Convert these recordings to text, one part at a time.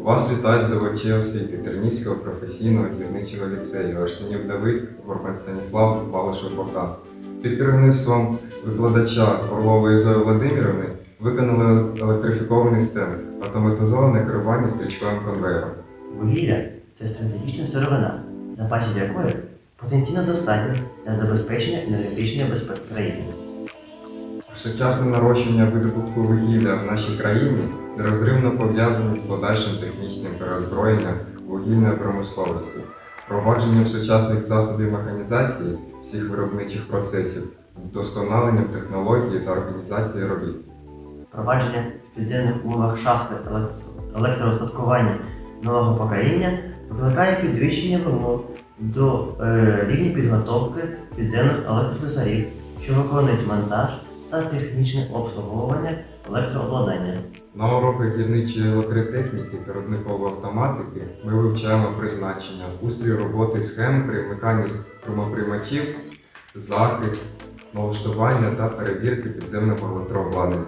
Вас вітають здобувачі освіти Тернівського професійного гірничого ліцею Аштанів Давид, Горбан Станіслав, Балашов Богдан. Під керівництвом викладача Орлової Зої Володимирівни виконали електрифікований стенд, автоматизоване керування стрічковим конвейером. Вугілля це стратегічна сировина, запасів якої потенційно достатньо для забезпечення енергетичної безпеки країни. Сучасне нарощення видобутку вугілля в нашій країні нерозривно пов'язане з подальшим технічним переозброєнням вугільної промисловості, впровадженням сучасних засобів механізації всіх виробничих процесів, вдосконаленням технології та організації робіт. Впровадження в підземних умовах шахти електро- електроостаткування нового покоління викликає підвищення вимог до е, рівня підготовки підземних електрослюсарів, що виконують монтаж та технічне обслуговування електрообладнання. На уроках гірничої електротехніки та рудникової автоматики ми вивчаємо призначення, устрій роботи схем при вмиканні струмоприймачів, захист, налаштування та перевірки підземного електрообладнання.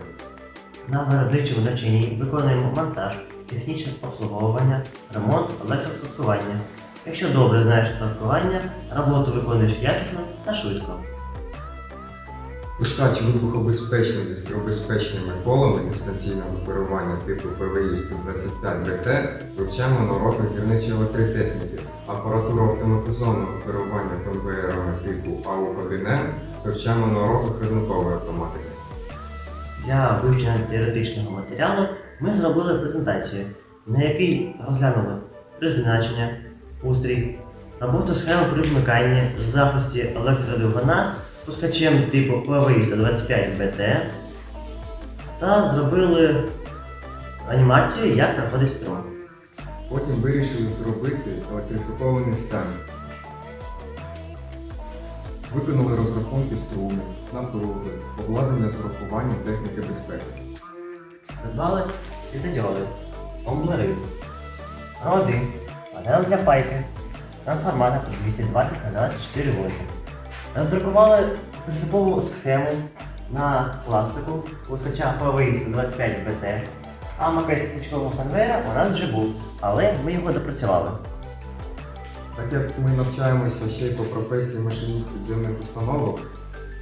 На виробничому навчанні виконуємо монтаж, технічне обслуговування, ремонт, електроустаткування. Якщо добре знаєш устаткування, роботу виконуєш якісно та швидко. Пускач вибухобезпечний зі струбезпечними колами дистанційного керування типу ПВІ 125 БТ вивчаємо на уроках гірничої електротехніки, апаратуру автоматизованого керування конвеєрами типу АУ-1М вивчаємо на уроках ринкової автоматики. Для вивчення теоретичного матеріалу ми зробили презентацію, на якій розглянули призначення, устрій, роботу схеми при вмиканні, захисті електродвигуна пускачем типу PVI 125 BT та зробили анімацію, як проходить струм. Потім вирішили зробити електрифікований стенд. Виконали розрахунки струму, напруги, обладнання з урахуванням техніки безпеки. Придбали світодіоди, омблери, проводи, панел для пайки, трансформатор 220 на 24 вольти. Роздрукували принципову схему на пластику пускача PVI 125 BT, а макет стрічкового конвейера у вже був, але ми його допрацювали. Так як ми навчаємося ще й по професії машиніст підземних установок,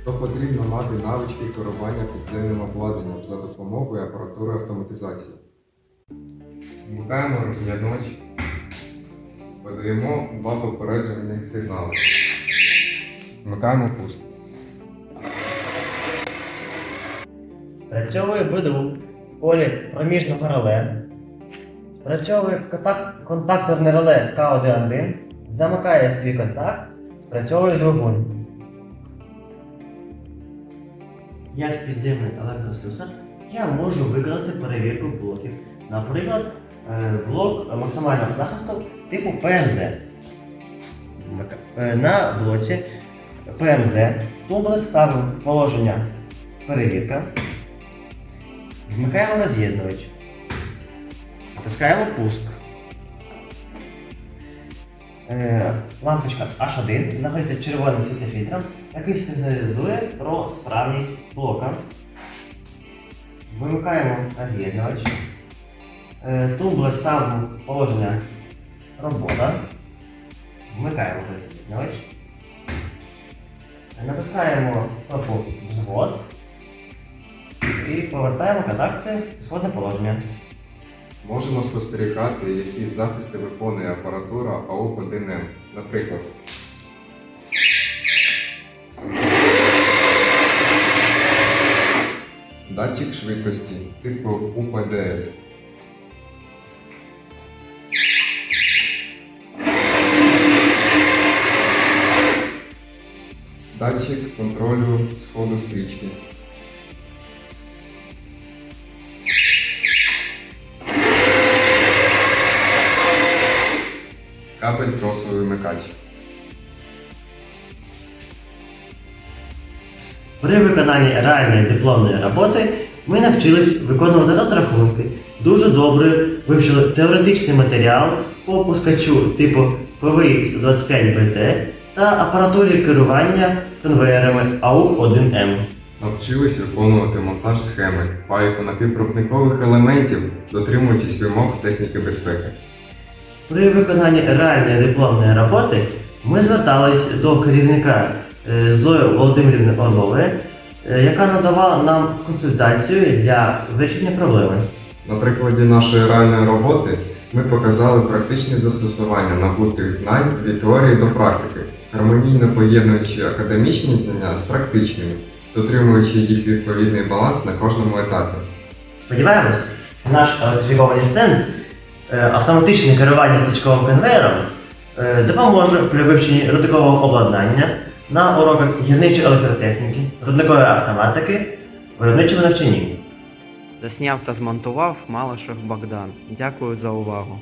то потрібно мати навички керування підземним обладнанням за допомогою апаратури автоматизації. Вмикаємо роз'єднувач, подаємо два попереджувальних сигнали. Вмикаємо пуск. Спрацьовує БДУ в колі проміжного реле. Спрацьовує контакторне реле К1, замикає свій контакт, спрацьовує двигун. Як підземний електрослюсар я можу виконати перевірку блоків. Наприклад, е, блок максимального захисту типу ПМЗ. Е, На блоці ПМЗ тумблер ставимо в положення перевірка. Вмикаємо роз'єднувач. Натискаємо пуск. Е, лампочка H1 знаходиться червоним світофільтром, який сигналізує про справність блока. Вимикаємо роз'єднувач. Е, тумблер ставимо в положення робота. Вмикаємо роз'єднувач. Натискаємо кнопку взвод і повертаємо контакти в сходне положення. Можемо спостерігати, які захисти виконує апаратура АУ-1М. Наприклад, датчик швидкості типу УПДС. Датчик контролю сходу стрічки. Кабель тросовий вимикач. При виконанні реальної дипломної роботи ми навчились виконувати розрахунки, дуже добре вивчили теоретичний матеріал по пускачу типу PVI 125 BT та апаратурі керування конвеєрами AUX-1M. Навчились виконувати монтаж схеми, пайку напівпровідникових елементів, дотримуючись вимог техніки безпеки. При виконанні реальної дипломної роботи ми звертались до керівника е, Зої Володимирівни Орлової, е, яка надавала нам консультацію для вирішення проблеми. На прикладі нашої реальної роботи ми показали практичне застосування набутих знань від теорії до практики, гармонійно поєднуючи академічні знання з практичними, дотримуючи їх відповідний баланс на кожному етапі. Сподіваємось, наш електрифікований стенд, е, автоматичне керування стачковим конвейером е, допоможе при вивченні рудникового обладнання на уроках гірничої електротехніки, рудникової автоматики, виробничому навчанні. Засняв та змонтував Малишев Богдан. Дякую за увагу.